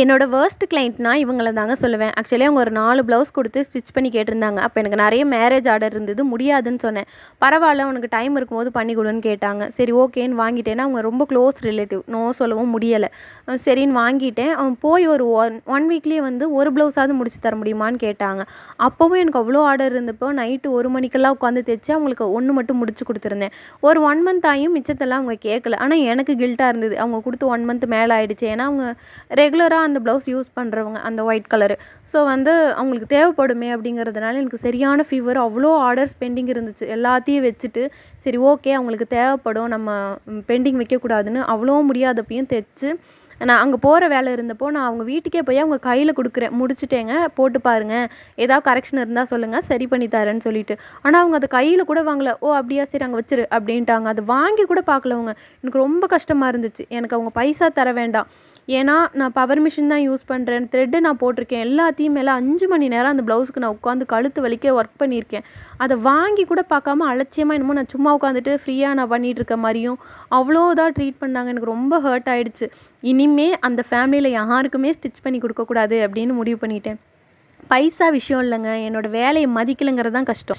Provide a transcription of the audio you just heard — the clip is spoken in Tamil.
என்னோட வேர்ஸ்ட் கிளைண்ட்னா இவங்கள தாங்க சொல்லுவேன். ஆக்சுவலி அவங்க ஒரு நாலு ப்ளவுஸ் கொடுத்து ஸ்டிச் பண்ணி கேட்டிருந்தாங்க. அப்போ எனக்கு நிறைய மேரேஜ் ஆர்டர் இருந்தது முடியாதுன்னு சொன்னேன். பரவாயில்ல உனக்கு டைம் இருக்கும்போது பண்ணி கொடுன்னு கேட்டாங்க. சரி ஓகேன்னு வாங்கிட்டேன்னா அவங்க ரொம்ப க்ளோஸ் ரிலேட்டிவ் நோ சொல்லவும் முடியலை. சரின்னு வாங்கிட்டேன். அவன் போய் ஒரு ஒன் ஒன் வீக்லேயே வந்து ஒரு ப்ளவுஸாவது முடிச்சு தர முடியுமான்னு கேட்டாங்க. அப்போவும் எனக்கு அவ்வளோ ஆர்டர் இருந்தப்போ நைட்டு ஒரு மணிக்கெல்லாம் உட்காந்து தைச்சு அவங்களுக்கு ஒன்று மட்டும் முடிச்சு கொடுத்துருந்தேன். ஒரு ஒன் மந்த் ஆகியும் மிச்சத்தெல்லாம் அவங்க கேட்கல. ஆனால் எனக்கு கில்ட்டாக இருந்தது. அவங்க கொடுத்து ஒன் மந்த் மேலே ஆயிடுச்சு. ஏன்னா அவங்க ரெகுலராக அந்த ப்ளவுஸ் யூஸ் பண்ணுறவங்க அந்த ஒயிட் கலரு ஸோ வந்து அவங்களுக்கு தேவைப்படுமே அப்படிங்கிறதுனால எனக்கு சரியான ஃபீவர் அவ்வளோ ஆர்டர்ஸ் பெண்டிங் இருந்துச்சு. எல்லாத்தையும் வச்சுட்டு சரி ஓகே அவங்களுக்கு தேவைப்படும். நம்ம பெண்டிங் வைக்கக்கூடாதுன்னு அவ்வளோ முடியாதப்பையும் தைச்சு நான் அங்கே போகிற வேலை இருந்தப்போ நான் அவங்க வீட்டுக்கே போய் அவங்க கையில் கொடுக்குறேன். முடிச்சுட்டேங்க. போட்டு பாருங்க. ஏதாவது கரெக்ஷன் இருந்தால் சொல்லுங்கள் சரி பண்ணி தரேன்னு சொல்லிட்டு. ஆனால் அவங்க அதை கையில் கூட வாங்கல. ஓ அப்படியா? சரி அங்கே வச்சிரு அப்படின்ட்டாங்க. அது வாங்கி கூட பார்க்கல அவங்க எனக்கு ரொம்ப கஷ்டமாக இருந்துச்சு. எனக்கு அவங்க பைசா தர வேண்டாம். ஏன்னா நான் பவர் மிஷின் தான் யூஸ் பண்ணுறேன் த்ரெட்டு நான் போட்டிருக்கேன். எல்லாத்தையும் மேலே அஞ்சு மணி நேரம் அந்த ப்ளவுஸுக்கு நான் உட்காந்து கழுத்து வலிக்க ஒர்க் பண்ணியிருக்கேன். அதை வாங்கி கூட பார்க்காம அலட்சியமாக என்னமோ நான் சும்மா உட்காந்துட்டு ஃப்ரீயாக நான் பண்ணிகிட்டு இருக்க மாதிரியும் அவ்வளோ இதாக ட்ரீட் பண்ணாங்க. எனக்கு ரொம்ப ஹர்ட் ஆகிடுச்சு இனிமே அந்த ஃபேமிலியில் யாருக்குமே ஸ்டிச் பண்ணி கொடுக்கக்கூடாது அப்படின்னு முடிவு பண்ணிட்டேன். பைசா விஷயம் இல்லைங்க. என்னோடய வேலையை மதிக்கலைங்கிறது தான் கஷ்டம்.